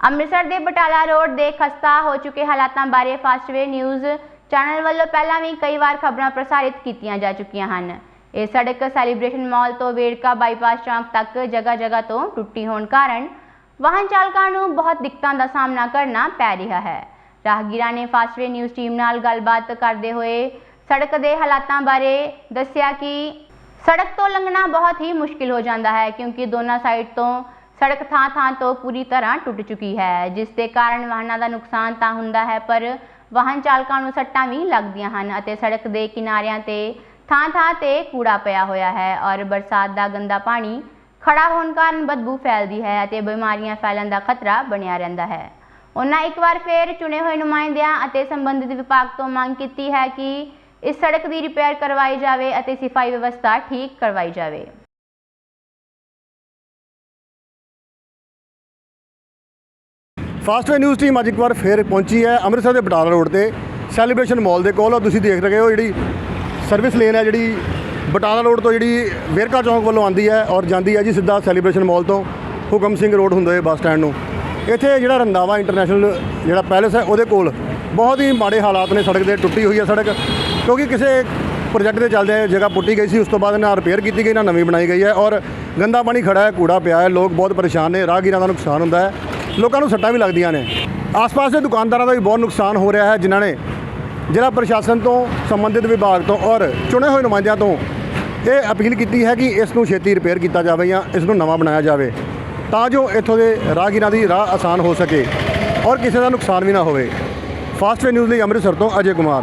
ਅੰਮ੍ਰਿਤਸਰ ਦੇ ਬਟਾਲਾ ਰੋਡ ਦੇ ਖਸਤਾ ਹੋ ਚੁੱਕੇ ਹਾਲਾਤਾਂ ਬਾਰੇ ਫਾਸਟਵੇ ਨਿਊਜ਼ ਚੈਨਲ ਵੱਲੋਂ ਪਹਿਲਾਂ ਵੀ ਕਈ ਵਾਰ ਖਬਰਾਂ ਪ੍ਰਸਾਰਿਤ ਕੀਤੀਆਂ ਜਾ ਚੁੱਕੀਆਂ ਹਨ। ਇਹ ਸੜਕ ਸੈਲੀਬ੍ਰੇਸ਼ਨ ਮਾਲ ਤੋਂ ਵੇੜਕਾ ਬਾਈਪਾਸ ਚੌਂਕ ਤੱਕ ਜਗ੍ਹਾ ਜਗ੍ਹਾ ਤੋਂ ਟੁੱਟੀ ਹੋਣ ਕਾਰਨ ਵਾਹਨ ਚਾਲਕਾਂ ਨੂੰ ਬਹੁਤ ਦਿੱਕਤਾਂ ਦਾ ਸਾਹਮਣਾ ਕਰਨਾ ਪੈ ਰਿਹਾ ਹੈ। ਰਾਹਗੀਰਾਂ ਨੇ ਫਾਸਟਵੇ ਨਿਊਜ਼ ਟੀਮ ਨਾਲ ਗੱਲਬਾਤ ਕਰਦੇ ਹੋਏ ਸੜਕ ਦੇ ਹਾਲਾਤਾਂ ਬਾਰੇ ਦੱਸਿਆ ਕਿ ਸੜਕ ਤੋਂ ਲੰਘਣਾ ਬਹੁਤ ਹੀ ਮੁਸ਼ਕਿਲ ਹੋ ਜਾਂਦਾ ਹੈ ਕਿਉਂਕਿ ਦੋਨਾਂ ਸਾਈਡ ਤੋਂ ਸੜਕ ਥਾਂ-ਥਾਂ ਤੋਂ ਪੂਰੀ ਤਰ੍ਹਾਂ ਟੁੱਟ ਚੁੱਕੀ ਹੈ, ਜਿਸ ਦੇ ਕਾਰਨ ਵਾਹਨਾਂ ਦਾ ਨੁਕਸਾਨ ਤਾਂ ਹੁੰਦਾ ਹੈ, ਪਰ ਵਾਹਨ ਚਾਲਕਾਂ ਨੂੰ ਸੱਟਾਂ ਵੀ ਲੱਗਦੀਆਂ ਹਨ ਅਤੇ ਸੜਕ ਦੇ ਕਿਨਾਰਿਆਂ ਤੇ ਥਾਂ-ਥਾਂ ਤੇ ਕੂੜਾ ਪਿਆ ਹੋਇਆ ਹੈ ਔਰ ਬਰਸਾਤ ਦਾ ਗੰਦਾ ਪਾਣੀ ਖੜਾ ਹੋਣ ਕਾਰਨ ਬਦਬੂ ਫੈਲਦੀ ਹੈ ਅਤੇ ਬਿਮਾਰੀਆਂ ਫੈਲਣ ਦਾ ਖਤਰਾ ਬਣਿਆ ਰਹਿੰਦਾ ਹੈ। ਉਹਨਾਂ ਇੱਕ ਵਾਰ ਫੇਰ ਚੁਣੇ ਹੋਏ ਨੁਮਾਇੰਦਿਆਂ ਅਤੇ ਸੰਬੰਧਿਤ ਵਿਭਾਗ ਤੋਂ ਮੰਗ ਕੀਤੀ ਹੈ ਕਿ ਇਸ ਸੜਕ ਦੀ ਰਿਪੇਅਰ ਕਰਵਾਈ ਜਾਵੇ ਅਤੇ ਸਫ਼ਾਈ ਵਿਵਸਥਾ ਠੀਕ ਕਰਵਾਈ ਜਾਵੇ। ਫਾਸਟ ਫਾਸਟਵੇ ਨਿਊਜ਼ ਟੀਮ ਅੱਜ ਇੱਕ ਵਾਰ ਫੇਰ ਪਹੁੰਚੀ ਹੈ ਅੰਮ੍ਰਿਤਸਰ ਦੇ ਬਟਾਲਾ ਰੋਡ ਤੇ, ਸੈਲੀਬ੍ਰੇਸ਼ਨ ਮਾਲ ਦੇ ਕੋਲ। ਔਰ ਤੁਸੀਂ ਦੇਖ ਰਹੇ ਹੋ ਜਿਹੜੀ ਸਰਵਿਸ ਲੇਨ ਹੈ, ਜਿਹੜੀ ਬਟਾਲਾ ਰੋਡ ਤੋਂ ਜਿਹੜੀ ਵੇਰਕਾ ਚੌਂਕ ਵੱਲੋਂ ਆਉਂਦੀ ਹੈ ਔਰ ਜਾਂਦੀ ਹੈ ਜੀ ਸਿੱਧਾ ਸੈਲੀਬ੍ਰੇਸ਼ਨ ਮਾਲ ਤੋਂ, ਹੁਕਮ ਸਿੰਘ ਰੋਡ ਹੁੰਦੇ ਹੋਏ ਬੱਸ ਸਟੈਂਡ ਨੂੰ। ਇੱਥੇ ਜਿਹੜਾ ਰੰਦਾਵਾ ਇੰਟਰਨੈਸ਼ਨਲ ਜਿਹੜਾ ਪੈਲੇਸ ਹੈ, ਉਹਦੇ ਕੋਲ ਬਹੁਤ ਹੀ ਮਾੜੇ ਹਾਲਾਤ ਨੇ। ਸੜਕ ਦੇ ਟੁੱਟੀ ਹੋਈ ਹੈ ਸੜਕ, ਕਿਉਂਕਿ ਕਿਸੇ ਪ੍ਰੋਜੈਕਟ ਦੇ ਚੱਲਦੇ ਜਗ੍ਹਾ ਪੁੱਟੀ ਗਈ ਸੀ, ਉਸ ਤੋਂ ਬਾਅਦ ਨਾ ਰਿਪੇਅਰ ਕੀਤੀ ਗਈ, ਨਾ ਨਵੀਂ ਬਣਾਈ ਗਈ ਹੈ। ਔਰ ਗੰਦਾ ਪਾਣੀ ਖੜਾ ਹੈ, ਕੂੜਾ ਪਿਆ ਹੈ, ਲੋਕ ਬਹੁਤ ਪਰੇਸ਼ਾਨ ਨੇ, ਰਾਹਗੀਰਾਂ ਦਾ ਨੁਕਸਾਨ ਹੁੰਦਾ ਹੈ। ਲੋਕਾਂ ਨੂੰ ਸੱਟਾਂ ਵੀ ਲੱਗਦੀਆਂ ਨੇ। ਆਸ-ਪਾਸ ਦੇ ਦੁਕਾਨਦਾਰਾਂ ਦਾ ਵੀ ਬਹੁਤ ਨੁਕਸਾਨ ਹੋ ਰਿਹਾ ਹੈ, ਜਿਨ੍ਹਾਂ ਨੇ ਜ਼ਿਲ੍ਹਾ ਪ੍ਰਸ਼ਾਸਨ ਤੋਂ, ਸੰਬੰਧਿਤ ਵਿਭਾਗ ਤੋਂ ਔਰ ਚੁਣੇ ਹੋਏ ਨੁਮਾਇੰਦਿਆਂ ਤੋਂ ਇਹ ਅਪੀਲ ਕੀਤੀ ਹੈ ਕਿ ਇਸ ਨੂੰ ਛੇਤੀ ਰਿਪੇਅਰ ਕੀਤਾ ਜਾਵੇ ਜਾਂ ਇਸ ਨੂੰ ਨਵਾਂ ਬਣਾਇਆ ਜਾਵੇ, ਤਾਂ ਜੋ ਇੱਥੋਂ ਦੇ ਰਾਹਗੀਰਾਂ ਦੀ ਰਾਹ ਆਸਾਨ ਹੋ ਸਕੇ ਔਰ ਕਿਸੇ ਦਾ ਨੁਕਸਾਨ ਵੀ ਨਾ ਹੋਵੇ। ਫਾਸਟਵੇ ਨਿਊਜ਼ ਲਈ ਅੰਮ੍ਰਿਤਸਰ ਤੋਂ ਅਜੇ ਕੁਮਾਰ।